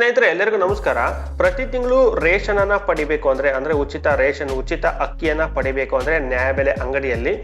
ಸ್ನೇಹಿತರೆ, ಎಲ್ಲರಿಗೂ ನಮಸ್ಕಾರ. ಪ್ರತಿ ತಿಂಗಳು ರೇಷನ್ ಅನ್ನ ಪಡಿಬೇಕು ಅಂದ್ರೆ ಅಂದ್ರೆ ಉಚಿತ ರೇಷನ್, ಉಚಿತ ಅಕ್ಕಿಯನ್ನ ಪಡಿಬೇಕು ಅಂದ್ರೆ ನ್ಯಾಯಬೆಲೆ ಅಂಗಡಿಯಲ್ಲಿ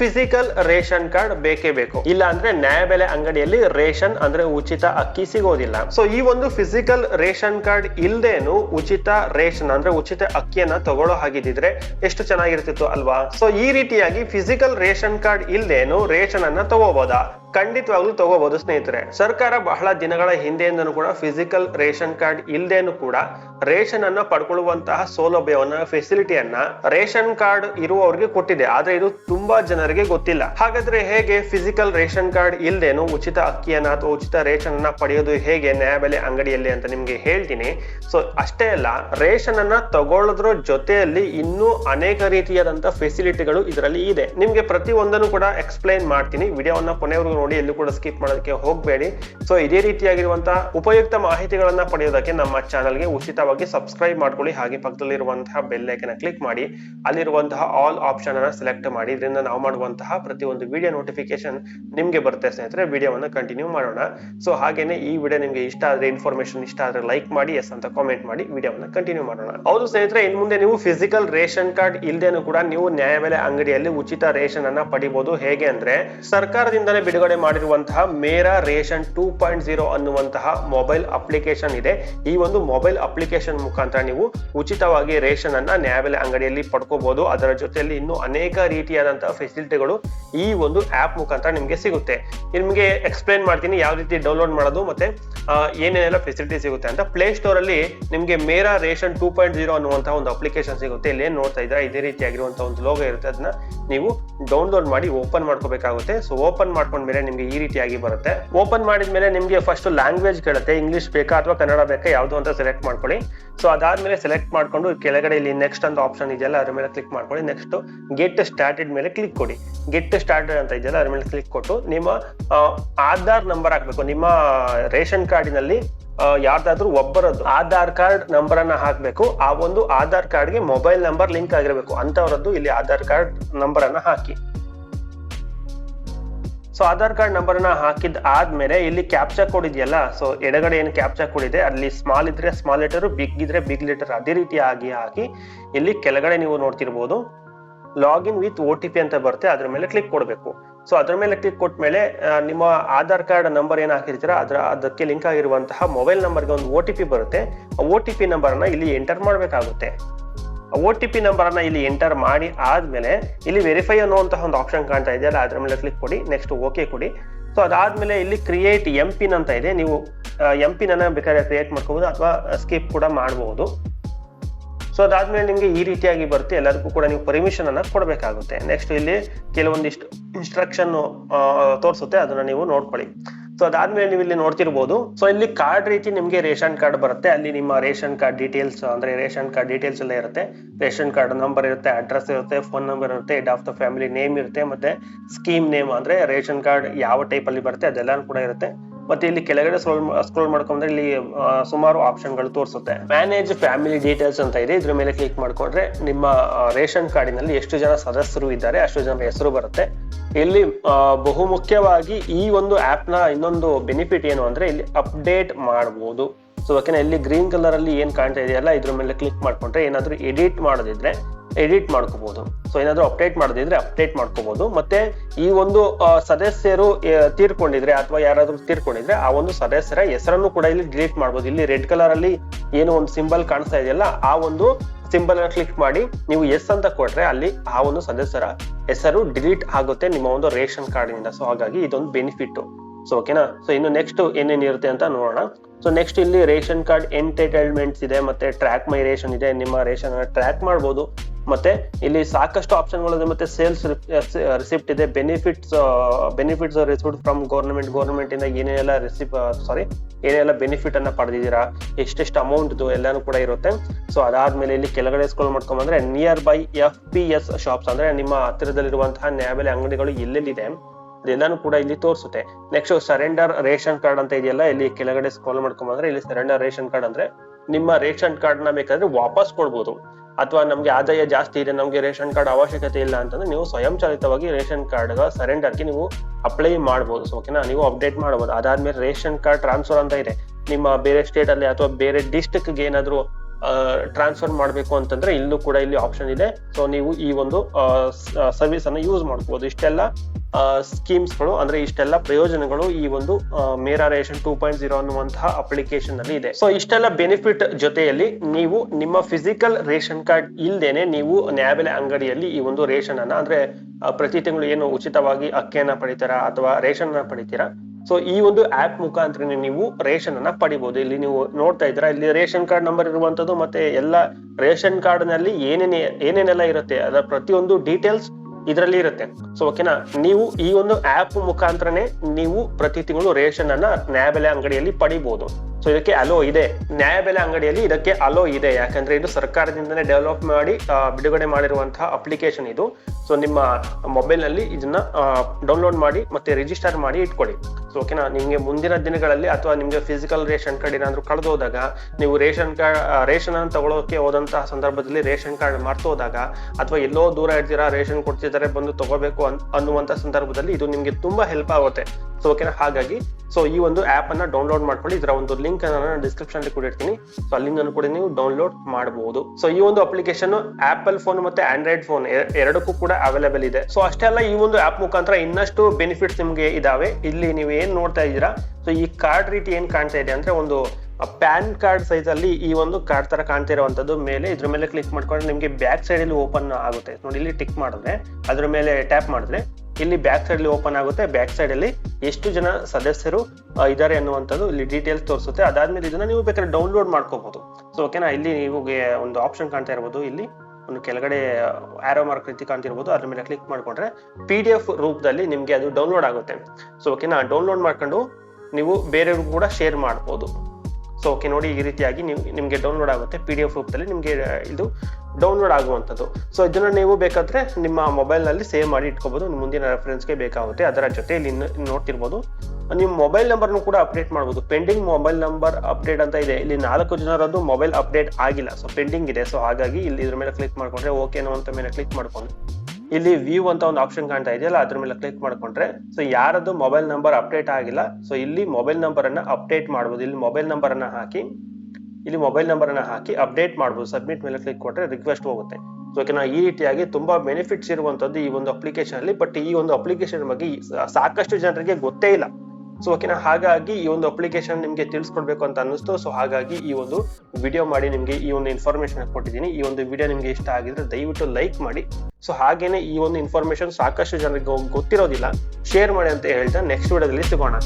ಫಿಸಿಕಲ್ ರೇಷನ್ ಕಾರ್ಡ್ ಬೇಕೇ ಬೇಕು. ಇಲ್ಲ ಅಂದ್ರೆ ನ್ಯಾಯಬೆಲೆ ಅಂಗಡಿಯಲ್ಲಿ ರೇಷನ್ ಅಂದ್ರೆ ಉಚಿತ ಅಕ್ಕಿ ಸಿಗೋದಿಲ್ಲ. ಸೊ ಈ ಒಂದು ಫಿಸಿಕಲ್ ರೇಷನ್ ಕಾರ್ಡ್ ಇಲ್ದೇನು ಉಚಿತ ರೇಷನ್ ಅಂದ್ರೆ ಉಚಿತ ಅಕ್ಕಿಯನ್ನ ತಗೊಳ್ಳೋ ಹಾಗಿದ್ರೆ ಎಷ್ಟು ಚೆನ್ನಾಗಿರ್ತಿತ್ತು ಅಲ್ವಾ? ಸೊ ಈ ರೀತಿಯಾಗಿ ಫಿಸಿಕಲ್ ರೇಷನ್ ಕಾರ್ಡ್ ಇಲ್ದೇನು ರೇಷನ್ ಅನ್ನ ತಗೋಬಹುದಾ ಖಂಡಿತವಾಗ್ಲೂ ತಗೋಬಹುದು ಸ್ನೇಹಿತರೆ. ಸರ್ಕಾರ ಬಹಳ ದಿನಗಳ ಹಿಂದೆಯಿಂದನೂ ಕೂಡ ಫಿಸಿಕಲ್ ರೇಷನ್ ಕಾರ್ಡ್ ಇಲ್ದೇನು ಕೂಡ ರೇಷನ್ ಅನ್ನ ಪಡ್ಕೊಳ್ಳುವಂತಹ ಸೌಲಭ್ಯವನ್ನ ಫೆಸಿಲಿಟಿಯನ್ನ ರೇಷನ್ ಕಾರ್ಡ್ ಇರುವವರಿಗೆ ಕೊಟ್ಟಿದೆ. ಆದ್ರೆ ಇದು ತುಂಬಾ ಜನರಿಗೆ ಗೊತ್ತಿಲ್ಲ. ಹಾಗಾದ್ರೆ ಹೇಗೆ ಫಿಸಿಕಲ್ ರೇಷನ್ ಕಾರ್ಡ್ ಇಲ್ದೇನು ಉಚಿತ ಅಕ್ಕಿಯನ್ನ ಅಥವಾ ಉಚಿತ ರೇಷನ್ ಅನ್ನ ಪಡೆಯೋದು ಹೇಗೆ ನ್ಯಾಯಬೆಲೆ ಅಂಗಡಿಯಲ್ಲಿ ಅಂತ ನಿಮ್ಗೆ ಹೇಳ್ತೀನಿ. ಸೊ ಅಷ್ಟೇ ಅಲ್ಲ, ರೇಷನ್ ಅನ್ನ ತಗೊಳ್ಳೋದ್ರ ಜೊತೆಯಲ್ಲಿ ಇನ್ನೂ ಅನೇಕ ರೀತಿಯಾದಂತಹ ಫೆಸಿಲಿಟಿಗಳು ಇದರಲ್ಲಿ ಇದೆ. ನಿಮ್ಗೆ ಪ್ರತಿ ಒಂದನ್ನು ಕೂಡ ಎಕ್ಸ್ಪ್ಲೈನ್ ಮಾಡ್ತೀನಿ. ವಿಡಿಯೋವನ್ನ ಕೊನೆವರೆಗೂ ನೋಡಿ ಎಲ್ಲೂ ಕೂಡ ಸ್ಕಿಪ್ ಮಾಡೋದಕ್ಕೆ ಹೋಗಬೇಡಿ. ಸೊ ಇದೇ ರೀತಿಯಾಗಿರುವಂತಹ ಉಪಯುಕ್ತ ಮಾಹಿತಿಗಳನ್ನ ಪಡೆಯೋದಕ್ಕೆ ನಮ್ಮ ಚಾನಲ್ಗೆ ಉಚಿತವಾಗಿ ಸಬ್ಸ್ಕ್ರೈಬ್ ಮಾಡ್ಕೊಳ್ಳಿ. ಹಾಗೆ ಪಕ್ಕದಲ್ಲಿರುವಂತಹ ಬೆಲ್ ಐಕನ್ ಕ್ಲಿಕ್ ಮಾಡಿ. ಅಲ್ಲಿರುವಂತಹ ಆಲ್ ಆಪ್ಷನ್ ಅನ್ನ ಸೆಲೆಕ್ಟ್ ಮಾಡಿ. ಇದರಿಂದ ನಾವು ಮಾಡುವಂತಹ ಪ್ರತಿಯೊಂದು ವಿಡಿಯೋ ನೋಟಿಫಿಕೇಶನ್ ನಿಮ್ಗೆ ಬರುತ್ತೆ ಸ್ನೇಹಿತರೆ. ವಿಡಿಯೋವನ್ನು ಕಂಟಿನ್ಯೂ ಮಾಡೋಣ. ಸೊ ಹಾಗೇನೆ ಈ ವಿಡಿಯೋ ನಿಮ್ಗೆ ಇಷ್ಟ ಆದ್ರೆ ಇನ್ಫಾರ್ಮೇಶನ್ ಇಷ್ಟ ಆದ್ರೆ ಲೈಕ್ ಮಾಡಿ ಎಸ್ ಅಂತ ಕಾಮೆಂಟ್ ಮಾಡಿ, ವಿಡಿಯೋವನ್ನು ಕಂಟಿನ್ಯೂ ಮಾಡೋಣ. ಹೌದು ಸ್ನೇಹಿತರೆ ಇನ್ ಮುಂದೆ ನೀವು ಫಿಸಿಕಲ್ ರೇಷನ್ ಕಾರ್ಡ್ ಇಲ್ದೇನು ಕೂಡ ನೀವು ನ್ಯಾಯಬೆಲೆ ಅಂಗಡಿಯಲ್ಲಿ ಉಚಿತ ರೇಷನ್ ಅನ್ನ ಪಡಿಬಹುದು ಹೇಗೆ ಅಂದ್ರೆ, ಸರ್ಕಾರದಿಂದಲೇ ಬಿಡುಗಡೆ ಮಾಡಿರುವಂತಹ Mera ration two point zero ಅನ್ನುವಂತಹ ಮೊಬೈಲ್ ಅಪ್ಲಿಕೇಶನ್ ಇದೆ. ಈ ಒಂದು ಮೊಬೈಲ್ ಅಪ್ಲಿಕೇಶನ್ ಮುಖಾಂತರ ನೀವು ಉಚಿತವಾಗಿ ರೇಷನ್ ಅನ್ನ ನ್ಯಾಯಬೆಲೆ ಅಂಗಡಿಯಲ್ಲಿ ಪಡ್ಕೋಬಹುದು ಅದರ ಜೊತೆಯಲ್ಲಿ ಇನ್ನೂ ಅನೇಕ ರೀತಿಯಾದಂತಹ ಫೆಸಿಲಿಟಿಗಳು ಈ ಒಂದು ಆಪ್ ಮುಖಾಂತರ ನಿಮಗೆ ಸಿಗುತ್ತೆ. ನಿಮಗೆ ಎಕ್ಸ್ಪ್ಲೇನ್ ಮಾಡ್ತೀನಿ ಯಾವ ರೀತಿ ಡೌನ್ಲೋಡ್ ಮಾಡೋದು ಮತ್ತೆ ಏನೇನೆಲ್ಲ ಫೆಸಿಲಿಟಿ ಸಿಗುತ್ತೆ ಅಂತ. ಪ್ಲೇ ಸ್ಟೋರ್ ಅಲ್ಲಿ ನಿಮಗೆ Mera ration two point zero ಅನ್ನುವಂತಹ ಒಂದು ಅಪ್ಲಿಕೇಶನ್ ಸಿಗುತ್ತೆ. ಇಲ್ಲಿ ಏನ್ ನೋಡ್ತಾ ಇದ್ರೆ ಇದೇ ರೀತಿಯಾಗಿರುವಂತಹ ಒಂದು ಲೋಗೋ ಇರುತ್ತೆ. ಅದನ್ನ ನೀವು ಡೌನ್ಲೋಡ್ ಮಾಡಿ ಓಪನ್ ಮಾಡ್ಕೋಬೇಕಾಗುತ್ತೆ. ಸೊ ಓಪನ್ ಮಾಡ್ಕೊಂಡ್ಮೇಲೆ ನಿಮ್ಗೆ ಈ ರೀತಿಯಾಗಿ ಬರುತ್ತೆ. ಓಪನ್ ಮಾಡಿದ ಮೇಲೆ ನಿಮ್ಗೆ ಫಸ್ಟ್ ಲ್ಯಾಂಗ್ವೇಜ್ ಕೇಳುತ್ತೆ ಇಂಗ್ಲಿಷ್ ಬೇಕಾ ಅಥವಾ ಕನ್ನಡ ಬೇಕಾ, ಯಾವುದು ಅಂತ ಸೆಲೆಕ್ಟ್ ಮಾಡ್ಕೊಳ್ಳಿ. ಸೊ ಅದಾದ್ಮೇಲೆ ಸೆಲೆಕ್ಟ್ ಮಾಡ್ಕೊಂಡು ಕೆಳಗಡೆ ಇಲ್ಲಿ ನೆಕ್ಸ್ಟ್ ಅಂತ ಆಪ್ಷನ್ ಇದೆಯಲ್ಲ, ಅದ್ರ ಮೇಲೆ ಕ್ಲಿಕ್ ಮಾಡ್ಕೊಳ್ಳಿ. ನೆಕ್ಸ್ಟ್ ಗೆಟ್ ಸ್ಟಾರ್ಟೆಡ್ ಮೇಲೆ ಕ್ಲಿಕ್ ಕೊಡಿ. ಗೆಟ್ ಸ್ಟಾರ್ಟೆಡ್ ಅಂತ ಇದೆಯಲ್ಲ, ಅದ್ರ ಮೇಲೆ ಕ್ಲಿಕ್ ಕೊಟ್ಟು ನಿಮ್ಮ ಆಧಾರ್ ನಂಬರ್ ಹಾಕ್ಬೇಕು. ನಿಮ್ಮ ರೇಷನ್ ಕಾರ್ಡಿನಲ್ಲಿ ಯಾರ್ದಾದ್ರೂ ಒಬ್ಬರದ್ದು ಆಧಾರ್ ಕಾರ್ಡ್ ನಂಬರ್ ಅನ್ನ ಹಾಕ್ಬೇಕು. ಆ ಒಂದು ಆಧಾರ್ ಕಾರ್ಡ್ಗೆ ಮೊಬೈಲ್ ನಂಬರ್ ಲಿಂಕ್ ಆಗಿರಬೇಕು. ಅಂತವರದ್ದು ಇಲ್ಲಿ ಆಧಾರ್ ಕಾರ್ಡ್ ನಂಬರ್ ಅನ್ನ ಹಾಕಿ. ಸೊ ಆಧಾರ್ ಕಾರ್ಡ್ ನಂಬರ್ನ ಹಾಕಿದ ಆದ್ಮೇಲೆ ಇಲ್ಲಿ ಕ್ಯಾಪ್ಚಾ ಕೋಡ್ ಇದೆಯಲ್ಲ ಸೊ ಎಡಗಡೆ ಏನು ಕ್ಯಾಪ್ಚಾ ಕೋಡ್ ಇದೆ, ಅಲ್ಲಿ ಸ್ಮಾಲ್ ಇದ್ರೆ ಸ್ಮಾಲ್ ಲೆಟರ್ ಬಿಗ್ ಇದ್ರೆ ಬಿಗ್ ಲೆಟರ್ ಅದೇ ರೀತಿ ಆಗಿ ಹಾಕಿ ಇಲ್ಲಿ ಕೆಳಗಡೆ ನೀವು ನೋಡ್ತಿರ್ಬೋದು. Login with O T P ಅಂತ ಬರುತ್ತೆ, ಅದ್ರ ಮೇಲೆ ಕ್ಲಿಕ್ ಕೊಡಬೇಕು. ಸೊ ಅದ್ರ ಮೇಲೆ ಕ್ಲಿಕ್ ಕೊಟ್ಟ ಮೇಲೆ ನಿಮ್ಮ ಆಧಾರ್ ಕಾರ್ಡ್ ನಂಬರ್ ಏನ್ ಹಾಕಿರ್ತೀರ, ಅದ್ರ, ಅದಕ್ಕೆ ಲಿಂಕ್ ಆಗಿರುವಂತಹ ಮೊಬೈಲ್ ನಂಬರ್ಗೆ ಒಂದು ಓ ಟಿ ಪಿ ಬರುತ್ತೆ. ಒ ಟಿ ಪಿ ನಂಬರ್ನ ಇಲ್ಲಿ ಎಂಟರ್ ಮಾಡಬೇಕಾಗುತ್ತೆ. ಒ ಟಿ ಪಿ ನಂಬರ್ ಅನ್ನ ಇಲ್ಲಿ ಎಂಟರ್ ಮಾಡಿ ಆದ್ಮೇಲೆ ಇಲ್ಲಿ ವೆರಿಫೈ ಅನ್ನುವಂತಹ ಒಂದು ಆಪ್ಷನ್ ಕಾಣ್ತಾ ಇದೆಯಲ್ಲ ಅದ್ರ ಮೇಲೆ ಕ್ಲಿಕ್ ಕೊಡಿ. ನೆಕ್ಸ್ಟ್ ಓಕೆ ಕೊಡಿ. ಸೊ ಅದಾದ್ಮೇಲೆ ಇಲ್ಲಿ ಕ್ರಿಯೇಟ್ ಎಂ ಪಿನ್ ಅಂತ ಇದೆ. ನೀವು ಎಂ ಅನ್ನ ಬೇಕಾದ್ರೆ ಕ್ರಿಯೇಟ್ ಮಾಡ್ಕೋಬಹುದು ಅಥವಾ ಸ್ಕಿಪ್ ಕೂಡ ಮಾಡಬಹುದು ಸೊ ಅದಾದ್ಮೇಲೆ ನಿಮಗೆ ಈ ರೀತಿಯಾಗಿ ಬರುತ್ತೆ. ಎಲ್ಲರಿಗೂ ಕೂಡ ನೀವು ಪರ್ಮಿಷನ್ ಅನ್ನ ಕೊಡಬೇಕಾಗುತ್ತೆ. ನೆಕ್ಸ್ಟ್ ಇಲ್ಲಿ ಕೆಲವೊಂದಿಷ್ಟು ಇನ್ಸ್ಟ್ರಕ್ಷನ್ ತೋರಿಸುತ್ತೆ. ಅದನ್ನ ನೀವು ನೋಡ್ಕೊಳ್ಳಿ. ಸೊ ಅದಾದ್ಮೇಲೆ ನೀವು ಇಲ್ಲಿ ನೋಡ್ತಿರ್ಬೋದು. ಸೊ ಇಲ್ಲಿ ಕಾರ್ಡ್ ರೀತಿ ನಿಮಗೆ ರೇಷನ್ ಕಾರ್ಡ್ ಬರುತ್ತೆ. ಅಲ್ಲಿ ನಿಮ್ಮ ರೇಷನ್ ಕಾರ್ಡ್ ಡೀಟೇಲ್ಸ್ ಅಂದ್ರೆ ರೇಷನ್ ಕಾರ್ಡ್ ಡೀಟೇಲ್ಸ್ ಎಲ್ಲ ಇರುತ್ತೆ. ರೇಷನ್ ಕಾರ್ಡ್ ನಂಬರ್ ಇರುತ್ತೆ ಅಡ್ರೆಸ್ ಇರುತ್ತೆ ಫೋನ್ ನಂಬರ್ ಇರುತ್ತೆ head of the family name ಇರುತ್ತೆ, ಮತ್ತೆ ಸ್ಕೀಮ್ ನೇಮ್ ಅಂದ್ರೆ ರೇಷನ್ ಕಾರ್ಡ್ ಯಾವ ಟೈಪ್ ಅಲ್ಲಿ ಬರುತ್ತೆ ಅದೆಲ್ಲ ಕೂಡ ಇರುತ್ತೆ. ಮತ್ತೆ ಇಲ್ಲಿ ಕೆಳಗಡೆ ಸ್ಕ್ರೋಲ್ ಮಾಡ್ಕೊಂಡ್ರೆ ಇಲ್ಲಿ ಸುಮಾರು ಆಪ್ಷನ್ಗಳು ತೋರಿಸುತ್ತೆ. ಮ್ಯಾನೇಜ್ ಫ್ಯಾಮಿಲಿ ಡೀಟೇಲ್ಸ್ ಅಂತ ಇದೆ. ಇದ್ರ ಮೇಲೆ ಕ್ಲಿಕ್ ಮಾಡ್ಕೊಂಡ್ರೆ ನಿಮ್ಮ ರೇಷನ್ ಕಾರ್ಡಿನಲ್ಲಿ ಎಷ್ಟು ಜನ ಸದಸ್ಯರು ಇದ್ದಾರೆ, ಅಷ್ಟು ಜನ ಹೆಸರು ಬರುತ್ತೆ. ಇಲ್ಲಿ ಬಹುಮುಖ್ಯವಾಗಿ ಈ ಒಂದು ಆಪ್ನ ಇನ್ನೊಂದು ಬೆನಿಫಿಟ್ ಏನು ಅಂದ್ರೆ ಇಲ್ಲಿ ಅಪ್ಡೇಟ್ ಮಾಡಬಹುದು ಸೊ ಓಕೆನಾ ಇಲ್ಲಿ ಗ್ರೀನ್ ಕಲರ್ ಅಲ್ಲಿ ಏನ್ ಕಾಣ್ತಾ ಇದೆಯಲ್ಲ, ಇದ್ರ ಮೇಲೆ ಕ್ಲಿಕ್ ಮಾಡ್ಕೊಂಡ್ರೆ ಏನಾದ್ರೂ ಎಡಿಟ್ ಮಾಡೋದಿದ್ರೆ ಎಡಿಟ್ ಮಾಡ್ಕೋಬಹುದು ಸೊ ಏನಾದ್ರೂ ಅಪ್ಡೇಟ್ ಮಾಡೋದಿದ್ರೆ ಅಪ್ಡೇಟ್ ಮಾಡ್ಕೋಬಹುದು ಮತ್ತೆ ಈ ಒಂದು ಸದಸ್ಯರು ತೀರ್ಕೊಂಡಿದ್ರೆ ಅಥವಾ ಯಾರಾದ್ರೂ ತೀರ್ಕೊಂಡಿದ್ರೆ ಆ ಒಂದು ಸದಸ್ಯರ ಹೆಸರನ್ನು ಕೂಡ ಇಲ್ಲಿ ಡಿಲೀಟ್ ಮಾಡಬಹುದು ಇಲ್ಲಿ ರೆಡ್ ಕಲರ್ ಅಲ್ಲಿ ಏನು ಒಂದು ಸಿಂಬಲ್ ಕಾಣಿಸ್ತಾ ಇದೆಯಲ್ಲ, ಆ ಒಂದು ಸಿಂಬಲ್ ಅನ್ನ ಕ್ಲಿಕ್ ಮಾಡಿ ನೀವು ಎಸ್ ಅಂತ ಕೊಟ್ರೆ ಅಲ್ಲಿ ಆ ಒಂದು ಸದಸ್ಯರ ಹೆಸರು ಡಿಲೀಟ್ ಆಗುತ್ತೆ ನಿಮ್ಮ ಒಂದು ರೇಷನ್ ಕಾರ್ಡಿನಿಂದ. ಸೊ ಹಾಗಾಗಿ ಇದೊಂದು ಬೆನಿಫಿಟ್ ಸೊ ಓಕೆನಾ ಸೊ ಇನ್ನು ನೆಕ್ಸ್ಟ್ ಏನೇನಿರುತ್ತೆ ಅಂತ ನೋಡೋಣ. ಸೊ ನೆಕ್ಸ್ಟ್ ಇಲ್ಲಿ ರೇಷನ್ ಕಾರ್ಡ್ ಎಂಟರ್ಟೈನ್ಮೆಂಟ್ಸ್ ಇದೆ, ಮತ್ತೆ ಟ್ರ್ಯಾಕ್ ಮೈ ರೇಷನ್ ಇದೆ, ನಿಮ್ಮ ರೇಷನ್ ಟ್ರ್ಯಾಕ್ ಮಾಡ್ಬೋದು. ಮತ್ತೆ ಇಲ್ಲಿ ಸಾಕಷ್ಟು ಆಪ್ಷನ್ಗಳು ಮತ್ತೆ ಸೇಲ್ಸ್ ರಿಸಿಪ್ಟ್ ಇದೆ. Benefits benefits receipt from government government ಇಂದ ಏನೇನೆಲ್ಲ ರಿಸಿಪ್ ಸಾರಿ ಏನೆಲ್ಲ ಬೆನಿಫಿಟ್ ಅನ್ನ ಪಡೆದಿದ್ದೀರಾ, ಎಷ್ಟೆಷ್ಟು ಅಮೌಂಟ್ ಎಲ್ಲಾನು ಕೂಡ ಇರುತ್ತೆ. ಸೊ ಅದಾದ್ಮೇಲೆ ಇಲ್ಲಿ ಕೆಳಗಡೆ ಸ್ಕೋಲ್ ಮಾಡ್ಕೊಂಡ್ ಬಂದ್ರೆ near by F P S shops ಅಂದ್ರೆ ನಿಮ್ಮ ಹತ್ತಿರದಲ್ಲಿರುವಂತಹ ನ್ಯಾಯಬೆಲೆ ಅಂಗಡಿಗಳು ಎಲ್ಲೆಲ್ಲಿದೆ, ಅದೆಲ್ಲಾನು ಕೂಡ ಇಲ್ಲಿ ತೋರಿಸುತ್ತೆ. ನೆಕ್ಸ್ಟ್ ಸರೆಂಡರ್ ರೇಷನ್ ಕಾರ್ಡ್ ಅಂತ ಇದೆಯಲ್ಲ, ಇಲ್ಲಿ ಕೆಳಗಡೆ ಸ್ಕ್ರಾಲ್ ಮಾಡ್ಕೊಂಡ್ ಬಂದ್ರೆ ಇಲ್ಲಿ ಸರೆಂಡರ್ ರೇಷನ್ ಕಾರ್ಡ್ ಅಂದ್ರೆ ನಿಮ್ಮ ರೇಷನ್ ಕಾರ್ಡ್ನ ಬೇಕಾದ್ರೆ ವಾಪಸ್ ಕೊಡ್ಬೋದು. ಅಥವಾ ನಮ್ಗೆ ಆದಾಯ ಜಾಸ್ತಿ ಇದೆ, ನಮ್ಗೆ ರೇಷನ್ ಕಾರ್ಡ್ ಅವಶ್ಯಕತೆ ಇಲ್ಲ ಅಂತಂದ್ರೆ ನೀವು ಸ್ವಯಂಚಾಲಿತವಾಗಿ ರೇಷನ್ ಕಾರ್ಡ್ ಸರೆಂಡರ್ಗೆ ನೀವು ಅಪ್ಲೈ ಮಾಡ್ಬೋದು ಸೊ ಓಕೆನಾ ನೀವು ಅಪ್ಡೇಟ್ ಮಾಡಬಹುದು ಅದಾದ್ಮೇಲೆ ರೇಷನ್ ಕಾರ್ಡ್ ಟ್ರಾನ್ಸ್ಫರ್ ಅಂತ ಇದೆ. ನಿಮ್ಮ ಬೇರೆ ಸ್ಟೇಟ್ ಅಲ್ಲಿ ಅಥವಾ ಬೇರೆ ಡಿಸ್ಟಿಕ್ಗೆ ಏನಾದ್ರು ಟ್ರಾನ್ಸ್ಫರ್ ಮಾಡಬೇಕು ಅಂತಂದ್ರೆ ಇಲ್ಲೂ ಕೂಡ ಇಲ್ಲಿ ಆಪ್ಷನ್ ಇದೆ. ಸೊ ನೀವು ಈ ಒಂದು ಸರ್ವಿಸ್ ಅನ್ನು ಯೂಸ್ ಮಾಡ್ಕೋಬಹುದು ಇಷ್ಟೆಲ್ಲ ಸ್ಕೀಮ್ಸ್ಗಳು ಅಂದ್ರೆ ಇಷ್ಟೆಲ್ಲ ಪ್ರಯೋಜನಗಳು ಈ ಒಂದು Mera ration two point zero ಅನ್ನುವಂತಹ ಅಪ್ಲಿಕೇಶನ್ ಅಲ್ಲಿ ಇದೆ. ಸೊ ಇಷ್ಟೆಲ್ಲ ಬೆನಿಫಿಟ್ ಜೊತೆಯಲ್ಲಿ ನೀವು ನಿಮ್ಮ ಫಿಸಿಕಲ್ ರೇಷನ್ ಕಾರ್ಡ್ ಇಲ್ದೇನೆ ನೀವು ನ್ಯಾಯಬೆಲೆ ಅಂಗಡಿಯಲ್ಲಿ ಈ ಒಂದು ರೇಷನ್ ಅನ್ನ, ಅಂದ್ರೆ ಪ್ರತಿ ತಿಂಗಳು ಏನು ಉಚಿತವಾಗಿ ಅಕ್ಕಿಯನ್ನ ಪಡಿತೀರಾ ಅಥವಾ ರೇಷನ್ ಅನ್ನ ಪಡಿತೀರಾ ಸೊ ಈ ಒಂದು ಆಪ್ ಮುಖಾಂತರ ನೀವು ರೇಷನ್ ಅನ್ನ ಪಡಿಬಹುದು ಇಲ್ಲಿ ನೀವು ನೋಡ್ತಾ ಇದ್ದೀರಾ, ಇಲ್ಲಿ ರೇಷನ್ ಕಾರ್ಡ್ ನಂಬರ್ ಇರುವಂತದ್ದು ಮತ್ತೆ ಎಲ್ಲ ರೇಷನ್ ಕಾರ್ಡ್ನಲ್ಲಿ ಏನೇನೆ, ಏನೇನೆಲ್ಲ ಇರುತ್ತೆ ಅದರ ಪ್ರತಿಯೊಂದು ಡೀಟೇಲ್ಸ್ ಇದರಲ್ಲಿ ಇರುತ್ತೆ. ಸೊ ಓಕೆನಾ ನೀವು ಈ ಒಂದು ಆಪ್ ಮುಖಾಂತರನೇ ನೀವು ಪ್ರತಿ ತಿಂಗಳು ರೇಷನ್ ಅನ್ನ ನ್ಯಾಯಬೆಲೆ ಅಂಗಡಿಯಲ್ಲಿ ಪಡಿಬಹುದು ಸೊ ಇದಕ್ಕೆ ಅಲೋ ಇದೆ. ನ್ಯಾಯಬೆಲೆ ಅಂಗಡಿಯಲ್ಲಿ ಇದಕ್ಕೆ ಅಲೋ ಇದೆ. ಯಾಕಂದ್ರೆ ಇದು ಸರ್ಕಾರದಿಂದನೇ ಡೆವಲಪ್ ಮಾಡಿ ಬಿಡುಗಡೆ ಮಾಡಿರುವಂತಹ ಅಪ್ಲಿಕೇಶನ್ ಇದು. ಸೊ ನಿಮ್ಮ ಮೊಬೈಲ್ನಲ್ಲಿ ಇದನ್ನ ಡೌನ್ಲೋಡ್ ಮಾಡಿ ಮತ್ತೆ ರಿಜಿಸ್ಟರ್ ಮಾಡಿ ಇಟ್ಕೊಳ್ಳಿ. ಸೊ ಓಕೆನಾ? ನಿಮಗೆ ಮುಂದಿನ ದಿನಗಳಲ್ಲಿ ಅಥವಾ ನಿಮಗೆ ಫಿಸಿಕಲ್ ರೇಷನ್ ಕಾರ್ಡ್ ಏನಾದರೂ ಕಳೆದು ಹೋದಾಗ, ನೀವು ರೇಷನ್ ಕಾರ್ಡ್ ರೇಷನ್ ಅನ್ನು ತಗೊಳ್ಳೋಕೆ ಹೋದಂತಹ ಸಂದರ್ಭದಲ್ಲಿ ರೇಷನ್ ಕಾರ್ಡ್ ಮರ್ತು ಹೋದಾಗ ಅಥವಾ ಎಲ್ಲೋ ದೂರ ಇರ್ತೀರಾ ರೇಷನ್ ಕೊಡ್ತಿದ್ದಾರೆ ಬಂದು ತಗೋಬೇಕು ಅನ್, ಅನ್ನುವಂತ ಸಂದರ್ಭದಲ್ಲಿ ಇದು ನಿಮಗೆ ತುಂಬಾ ಹೆಲ್ಪ್ ಆಗುತ್ತೆ. ಸೊ ಓಕೆನಾ? ಹಾಗಾಗಿ ಸೊ ಈ ಒಂದು ಆಪ್ ಅನ್ನು ಡೌನ್ಲೋಡ್ ಮಾಡ್ಕೊಳ್ಳಿ. ಇದರ ಒಂದು ಲಿಂಕ್ ನಾನು ಡಿಸ್ಕ್ರಿಪ್ಷನ್ ಕೂಡ ಇರ್ತೀನಿ ಸೊ ಅಲ್ಲಿಂದ ಕೂಡ ನೀವು ಡೌನ್ಲೋಡ್ ಮಾಡಬಹುದು ಸೊ ಈ ಒಂದು ಅಪ್ಲಿಕೇಶನ್ ಆಪಲ್ ಫೋನ್ ಮತ್ತೆ ಆಂಡ್ರಾಯ್ಡ್ ಫೋನ್ ಎರಡಕ್ಕೂ ಕೂಡ ಅವೈಲೇಬಲ್ ಇದೆ. ಸೊ ಅಷ್ಟೇ ಅಲ್ಲ, ಈ ಒಂದು ಆಪ್ ಮುಖಾಂತರ ಇನ್ನಷ್ಟು ಬೆನಿಫಿಟ್ಸ್ ನಿಮಗೆ ಇದಾವೆ. ಇಲ್ಲಿ ನೀವು ಏನ್ ನೋಡ್ತಾ ಇದ್ದೀರಾ? ಸೊ ಈ ಕಾರ್ಡ್ ರೀತಿ ಏನ್ ಕಾಣ್ತಾ ಇದೆ ಅಂದ್ರೆ ಒಂದು ಪ್ಯಾನ್ ಕಾರ್ಡ್ ಸೈಜ್ ಅಲ್ಲಿ ಈ ಒಂದು ಕಾರ್ಡ್ ತರ ಕಾಣ್ತಾ ಇರುವಂತದ್ದು ಮೇಲೆ ಇದ್ರ ಮೇಲೆ ಕ್ಲಿಕ್ ಮಾಡ್ಕೊಂಡ್ರೆ ನಿಮ್ಗೆ ಬ್ಯಾಕ್ ಸೈಡ್ ಅಲ್ಲಿ ಓಪನ್ ಆಗುತ್ತೆ. ನೋಡಿ, ಇಲ್ಲಿ ಟಿಕ್ ಮಾಡಿದ್ರೆ, ಅದ್ರ ಮೇಲೆ ಟ್ಯಾಪ್ ಮಾಡಿದ್ರೆ ಇಲ್ಲಿ ಬ್ಯಾಕ್ ಸೈಡ್ ಅಲ್ಲಿ ಓಪನ್ ಆಗುತ್ತೆ. ಬ್ಯಾಕ್ ಸೈಡ್ ಅಲ್ಲಿ ಎಷ್ಟು ಜನ ಸದಸ್ಯರು ಇದ್ದಾರೆ ಅನ್ನುವಂಥದ್ದು ಇಲ್ಲಿ ಡೀಟೇಲ್ಸ್ ತೋರಿಸುತ್ತೆ. ಅದಾದ್ಮೇಲೆ ಇದನ್ನ ನೀವು ಬೇಕಾದ್ರೆ ಡೌನ್ಲೋಡ್ ಮಾಡ್ಕೋಬಹುದು ಸೊ ಓಕೆನಾ ಇಲ್ಲಿ ನೀವು ಒಂದು ಆಪ್ಷನ್ ಕಾಣ್ತಾ ಇರ್ಬೋದು. ಇಲ್ಲಿ ಒಂದು ಕೆಳಗಡೆ ಆರೋ ಮಾರ್ಕ್ ರೀತಿ ಕಾಣ್ತಿರ್ಬೋದು, ಅದ್ರ ಮೇಲೆ ಕ್ಲಿಕ್ ಮಾಡ್ಕೊಂಡ್ರೆ ಪಿ ಡಿ ಎಫ್ ರೂಪದಲ್ಲಿ ನಿಮಗೆ ಅದು ಡೌನ್ಲೋಡ್ ಆಗುತ್ತೆ. ಸೊ ಓಕೆನಾ ಡೌನ್ಲೋಡ್ ಮಾಡ್ಕೊಂಡು ನೀವು ಬೇರೆಯವ್ರಿಗೂ ಕೂಡ ಶೇರ್ ಮಾಡ್ಬೋದು. ಸೊ ಓಕೆ ನೋಡಿ ಈ ರೀತಿಯಾಗಿ ನೀವು, ನಿಮಗೆ ಡೌನ್ಲೋಡ್ ಆಗುತ್ತೆ ಪಿ ಡಿ ಎಫ್ ರೂಪದಲ್ಲಿ ನಿಮಗೆ ಇದು ಡೌನ್ಲೋಡ್ ಆಗುವಂಥದ್ದು. ಸೊ ಇದನ್ನು ನೀವು ಬೇಕಾದರೆ ನಿಮ್ಮ ಮೊಬೈಲ್ನಲ್ಲಿ ಸೇವ್ ಮಾಡಿ ಇಟ್ಕೋಬೋದು. ಮುಂದಿನ ರೆಫರೆನ್ಸ್ಗೆ ಬೇಕಾಗುತ್ತೆ. ಅದರ ಜೊತೆ ಇಲ್ಲಿ ನೋಡ್ತಿರ್ಬೋದು. ನಿಮ್ಮ ಮೊಬೈಲ್ ನಂಬರ್ನು ಕೂಡ ಅಪ್ಡೇಟ್ ಮಾಡ್ಬೋದು. ಪೆಂಡಿಂಗ್ ಮೊಬೈಲ್ ನಂಬರ್ ಅಪ್ಡೇಟ್ ಅಂತ ಇದೆ. ಇಲ್ಲಿ ನಾಲ್ಕು ಜನರದ್ದು ಮೊಬೈಲ್ ಅಪ್ಡೇಟ್ ಆಗಿಲ್ಲ. ಸೊ ಪೆಂಡಿಂಗ್ ಇದೆ. ಸೊ ಹಾಗಾಗಿ ಇಲ್ಲಿ ಇದ್ರ ಮೇಲೆ ಕ್ಲಿಕ್ ಮಾಡ್ಕೊಂಡ್ರೆ ಓಕೆ ಅಂತ ಮೇಲೆ ಕ್ಲಿಕ್ ಮಾಡ್ಕೊಂಡು. ಇಲ್ಲಿ ವ್ಯೂ ಅಂತ ಒಂದು ಆಪ್ಷನ್ ಕಾಣ್ತಾ ಇದೆಯಲ್ಲ, ಅದ್ರ ಮೇಲೆ ಕ್ಲಿಕ್ ಮಾಡ್ಕೊಂಡ್ರೆ ಸೊ ಯಾರದ್ದು ಮೊಬೈಲ್ ನಂಬರ್ ಅಪ್ಡೇಟ್ ಆಗಿಲ್ಲ ಸೊ ಇಲ್ಲಿ ಮೊಬೈಲ್ ನಂಬರ್ ಅನ್ನ ಅಪ್ಡೇಟ್ ಮಾಡ್ಬೋದು. ಇಲ್ಲಿ ಮೊಬೈಲ್ ನಂಬರ್ ಅನ್ನ ಹಾಕಿ, ಇಲ್ಲಿ ಮೊಬೈಲ್ ನಂಬರ್ ಅನ್ನ ಹಾಕಿ ಅಪ್ಡೇಟ್ ಮಾಡ್ಬೋದು. ಸಬ್ಮಿಟ್ ಮೇಲೆ ಕ್ಲಿಕ್ ಕೊಟ್ಟರೆ ರಿಕ್ವೆಸ್ಟ್ ಹೋಗುತ್ತೆ. ಸೊ ನಾವು ಈ ರೀತಿಯಾಗಿ ತುಂಬಾ ಬೆನಿಫಿಟ್ಸ್ ಇರುವಂತದ್ದು ಈ ಒಂದು ಅಪ್ಲಿಕೇಶನ್ ಅಲ್ಲಿ. ಬಟ್ ಈ ಒಂದು ಅಪ್ಲಿಕೇಶನ್ ಬಗ್ಗೆ ಸಾಕಷ್ಟು ಜನರಿಗೆ ಗೊತ್ತೇ ಇಲ್ಲ. ಸೊ ಓಕೆನಾ ಹಾಗಾಗಿ ಈ ಒಂದು ಅಪ್ಲಿಕೇಶನ್ ನಿಮಗೆ ತಿಳಿಸ್ಕೊಡ್ಬೇಕು ಅಂತ ಅನ್ನಿಸ್ತು. ಸೊ ಹಾಗಾಗಿ ಈ ಒಂದು ವಿಡಿಯೋ ಮಾಡಿ ನಿಮಗೆ ಈ ಒಂದು ಇನ್ಫಾರ್ಮೇಶನ್ ಕೊಟ್ಟಿದ್ದೀನಿ. ಈ ಒಂದು ವಿಡಿಯೋ ನಿಮಗೆ ಇಷ್ಟ ಆಗಿದ್ರೆ ದಯವಿಟ್ಟು ಲೈಕ್ ಮಾಡಿ. ಸೊ ಹಾಗೇನೆ ಈ ಒಂದು ಇನ್ಫಾರ್ಮೇಶನ್ ಸಾಕಷ್ಟು ಜನರಿಗೆ ಗೊತ್ತಿರೋದಿಲ್ಲ. ಶೇರ್ ಮಾಡಿ ಅಂತ ಹೇಳ್ತಾ ನೆಕ್ಸ್ಟ್ ವಿಡಿಯೋದಲ್ಲಿ ಸಿಗೋಣ.